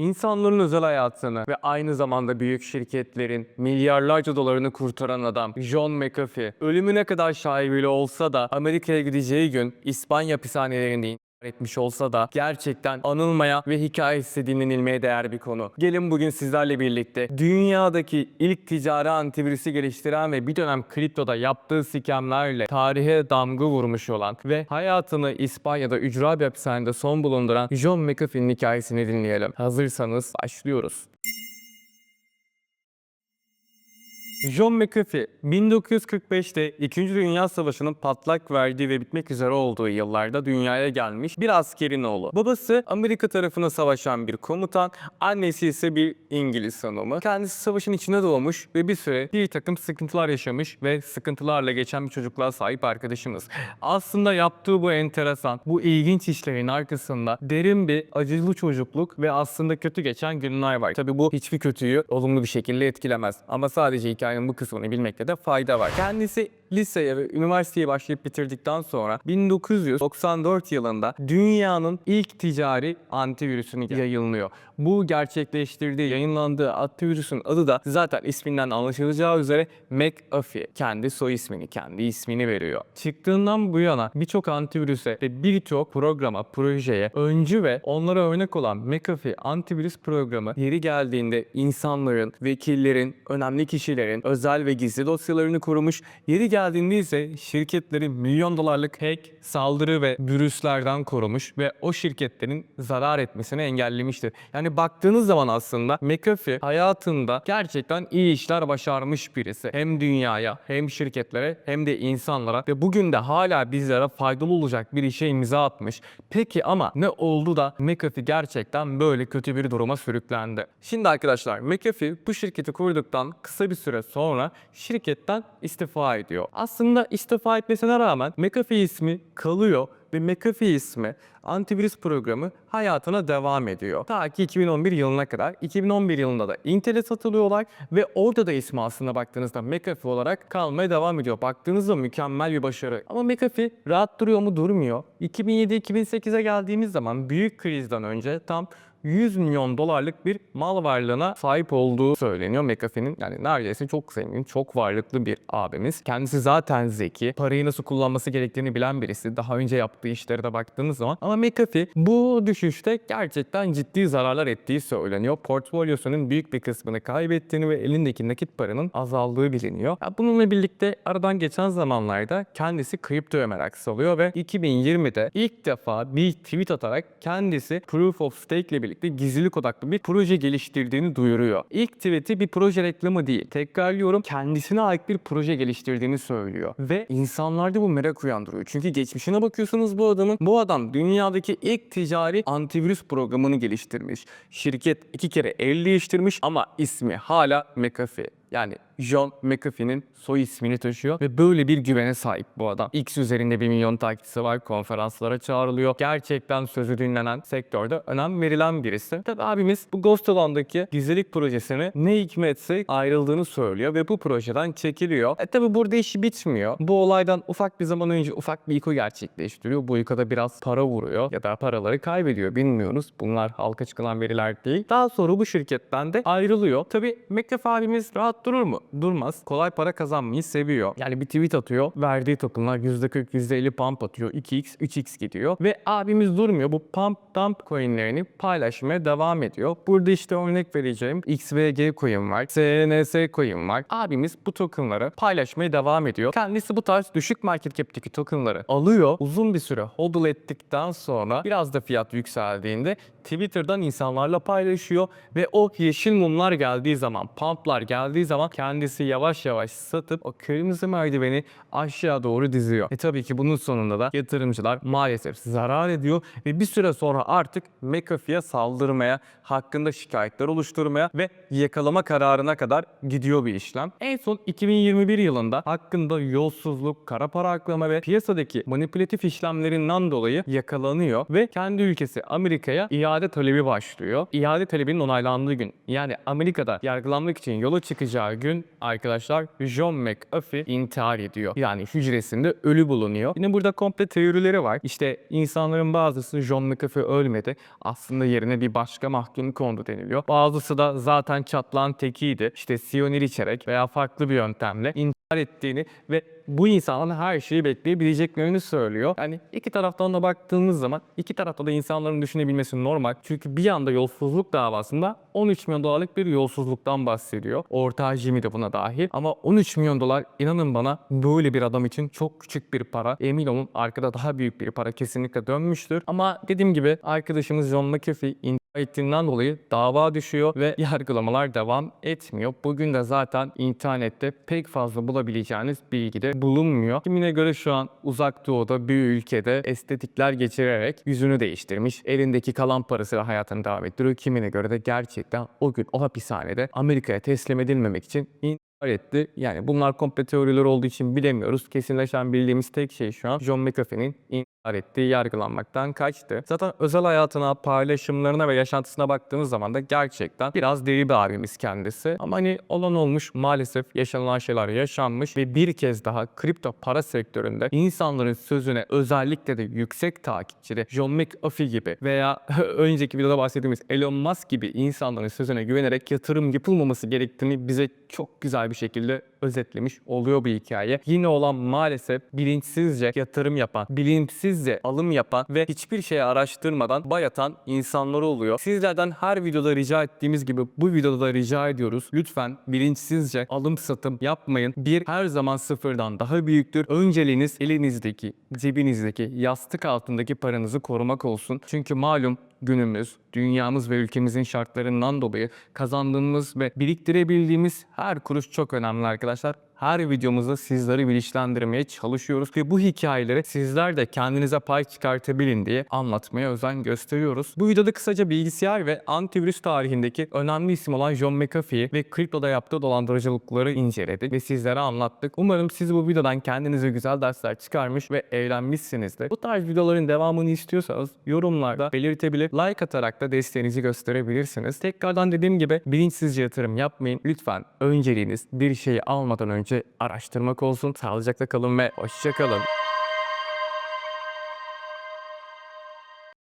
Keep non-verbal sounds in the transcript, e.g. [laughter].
insanların özel hayatını ve aynı zamanda büyük şirketlerin milyarlarca dolarını kurtaran adam John McAfee ölümüne kadar şaibeli olsa da Amerika'ya gideceği gün İspanya hapishanelerinde etmiş olsa da gerçekten anılmaya ve hikayesi dinlenilmeye değer bir konu. Gelin bugün sizlerle birlikte dünyadaki ilk ticari antivirüsü geliştiren ve bir dönem kriptoda yaptığı skemlerle tarihe damga vurmuş olan ve hayatını İspanya'da ücra bir hapishanede son bulunduran John McAfee'nin hikayesini dinleyelim. Hazırsanız başlıyoruz. John McAfee 1945'te 2. Dünya Savaşı'nın patlak verdiği ve bitmek üzere olduğu yıllarda dünyaya gelmiş bir askerin oğlu. Babası Amerika tarafına savaşan bir komutan, annesi ise bir İngiliz hanımı. Kendisi savaşın içine doğmuş ve bir süre bir takım sıkıntılar yaşamış ve sıkıntılarla geçen bir çocukluğa sahip arkadaşımız. Aslında yaptığı bu enteresan, bu ilginç işlerin arkasında derin bir acılı çocukluk ve aslında kötü geçen günler var. Tabii bu hiçbir kötüyü olumlu bir şekilde etkilemez. Ama sadece hikayenin bu kısmını bilmekte de fayda var. Kendisi liseye ve üniversiteyi başlayıp bitirdikten sonra 1994 yılında dünyanın ilk ticari antivirüsünü yayınlıyor. Bu gerçekleştirdiği, yayınlandığı antivirüsün adı da zaten isminden anlaşılacağı üzere McAfee. Kendi soy ismini, kendi ismini veriyor. Çıktığından bu yana birçok antivirüse ve birçok programa, projeye öncü ve onlara örnek olan McAfee antivirüs programı yeri geldiğinde insanların, vekillerin, önemli kişilerin özel ve gizli dosyalarını korumuş, yeri geldiğinde ise şirketleri milyon dolarlık hack, saldırı ve virüslerden korumuş ve o şirketlerin zarar etmesini engellemiştir. Yani baktığınız zaman aslında McAfee hayatında gerçekten iyi işler başarmış birisi. Hem dünyaya hem şirketlere hem de insanlara ve bugün de hala bizlere faydalı olacak bir işe imza atmış. Peki ama ne oldu da McAfee gerçekten böyle kötü bir duruma sürüklendi? Şimdi arkadaşlar McAfee bu şirketi kurduktan kısa bir süre sonra şirketten istifa ediyor. Aslında istifa etmesine rağmen McAfee ismi kalıyor ve McAfee ismi antivirüs programı hayatına devam ediyor. Ta ki 2011 yılına kadar. 2011 yılında da Intel'e satılıyorlar ve orada da ismi aslında baktığınızda McAfee olarak kalmaya devam ediyor. Baktığınızda mükemmel bir başarı. Ama McAfee rahat duruyor mu? Durmuyor. 2007-2008'e geldiğimiz zaman büyük krizden önce tam 100 milyon dolarlık bir mal varlığına sahip olduğu söyleniyor McAfee'nin. Yani neredeyse çok zengin, çok varlıklı bir abimiz. Kendisi zaten zeki. Parayı nasıl kullanması gerektiğini bilen birisi. Daha önce yaptığı işlere de baktığınız zaman. Ama McAfee bu düşüşte gerçekten ciddi zararlar ettiği söyleniyor. Portfolyosunun büyük bir kısmını kaybettiğini ve elindeki nakit paranın azaldığı biliniyor. Ya bununla birlikte aradan geçen zamanlarda kendisi kriptoya merak salıyor ve 2020'de ilk defa bir tweet atarak kendisi Proof of Stake ile birlikte gizlilik odaklı bir proje geliştirdiğini duyuruyor. İlk tweet'i bir proje reklamı değil. Tekrarlıyorum kendisine ait bir proje geliştirdiğini söylüyor. Ve insanlarda bu merak uyandırıyor. Çünkü geçmişine bakıyorsunuz bu adamın. Bu adam dünyadaki ilk ticari antivirüs programını geliştirmiş. Şirket iki kere el değiştirmiş ama ismi hala McAfee. Yani John McAfee'nin soy ismini taşıyor ve böyle bir güvene sahip bu adam. X üzerinde bir milyon takipçisi var, konferanslara çağrılıyor. Gerçekten sözü dinlenen sektörde önem verilen birisi. Tabi abimiz bu Ghost alandaki gizlilik projesini ne hikmetse ayrıldığını söylüyor ve bu projeden çekiliyor. E tabi burada işi bitmiyor. Bu olaydan ufak bir zaman önce ufak bir yıkı gerçekleştiriyor. Bu yıkada biraz para vuruyor ya da paraları kaybediyor bilmiyoruz. Bunlar halka çıkılan veriler değil. Daha sonra bu şirketten de ayrılıyor. Tabi McAfee abimiz rahat durur mu? Durmaz. Kolay para kazanmayı seviyor. Yani bir tweet atıyor. Verdiği tokenlar %40, %50 pump atıyor. 2x, 3x gidiyor. Ve abimiz durmuyor. Bu pump dump coinlerini paylaşmaya devam ediyor. Burada işte örnek vereceğim XVG coin var. SNS coin var. Abimiz bu tokenları paylaşmaya devam ediyor. Kendisi bu tarz düşük market cap'teki tokenları alıyor. Uzun bir süre hodl ettikten sonra biraz da fiyat yükseldiğinde Twitter'dan insanlarla paylaşıyor ve o yeşil mumlar geldiği zaman, pumplar geldiği zaman kendisi yavaş yavaş satıp o kırmızı merdiveni aşağı doğru diziyor. E tabii ki bunun sonunda da yatırımcılar maalesef zarar ediyor ve bir süre sonra artık McAfee'ye saldırmaya, hakkında şikayetler oluşturmaya ve yakalama kararına kadar gidiyor bir işlem. En son 2021 yılında hakkında yolsuzluk, kara para aklama ve piyasadaki manipülatif işlemlerinden dolayı yakalanıyor ve kendi ülkesi Amerika'ya iade talebi başlıyor. İade talebinin onaylandığı gün yani Amerika'da yargılanmak için yola çıkacağı gün arkadaşlar John McAfee intihar ediyor. Yani hücresinde ölü bulunuyor. Yine burada komple teorileri var. İşte insanların bazısı John McAfee ölmedi. Aslında yerine bir başka mahkum kondu deniliyor. Bazısı da zaten çatlağın tekiydi. İşte siyonir içerek veya farklı bir yöntemle intihar ettiğini ve bu insanların her şeyi bekleyebileceklerini söylüyor. Yani iki taraftan da baktığımız zaman iki tarafta da insanların düşünebilmesi normal. Çünkü bir yanda yolsuzluk davasında 13 milyon dolarlık bir yolsuzluktan bahsediyor. Ortağı Jimmy de buna dahil. Ama 13 milyon dolar inanın bana böyle bir adam için çok küçük bir para. Emin olun arkada daha büyük bir para kesinlikle dönmüştür. Ama dediğim gibi arkadaşımız John McAfee ettiğinden dolayı dava düşüyor ve [laughs] yargılamalar devam etmiyor. Bugün de zaten internette pek fazla bulabileceğiniz bilgi de bulunmuyor. Kimine göre şu an uzak doğuda bir ülkede estetikler geçirerek yüzünü değiştirmiş. Elindeki kalan parasıyla hayatını devam ettiriyor. Kimine göre de gerçekten o gün o hapishanede Amerika'ya teslim edilmemek için etti. Yani bunlar komple teoriler olduğu için bilemiyoruz. Kesinleşen bildiğimiz tek şey şu an John McAfee'nin intihar ettiği yargılanmaktan kaçtı. Zaten özel hayatına, paylaşımlarına ve yaşantısına baktığımız zaman da gerçekten biraz deli bir abimiz kendisi. Ama hani olan olmuş maalesef yaşanılan şeyler yaşanmış ve bir kez daha kripto para sektöründe insanların sözüne özellikle de yüksek takipçili John McAfee gibi veya [laughs] önceki videoda bahsettiğimiz Elon Musk gibi insanların sözüne güvenerek yatırım yapılmaması gerektiğini bize çok güzel bir şekilde özetlemiş oluyor bu hikaye. Yine olan maalesef bilinçsizce yatırım yapan, bilinçsizce alım yapan ve hiçbir şeyi araştırmadan bayatan insanlar oluyor. Sizlerden her videoda rica ettiğimiz gibi bu videoda da rica ediyoruz. Lütfen bilinçsizce alım satım yapmayın. Bir her zaman sıfırdan daha büyüktür. Önceliğiniz elinizdeki, cebinizdeki, yastık altındaki paranızı korumak olsun. Çünkü malum günümüz, dünyamız ve ülkemizin şartlarından dolayı kazandığımız ve biriktirebildiğimiz her kuruş çok önemli arkadaşlar. Dasar. Her videomuzda sizleri bilinçlendirmeye çalışıyoruz ve bu hikayeleri sizler de kendinize pay çıkartabilin diye anlatmaya özen gösteriyoruz. Bu videoda kısaca bilgisayar ve antivirüs tarihindeki önemli isim olan John McAfee ve kriptoda yaptığı dolandırıcılıkları inceledik ve sizlere anlattık. Umarım siz bu videodan kendinize güzel dersler çıkarmış ve eğlenmişsinizdir. Bu tarz videoların devamını istiyorsanız yorumlarda belirtebilir, like atarak da desteğinizi gösterebilirsiniz. Tekrardan dediğim gibi bilinçsizce yatırım yapmayın. Lütfen önceliğiniz bir şeyi almadan önce araştırmak olsun. Sağlıcakla kalın ve hoşça kalın.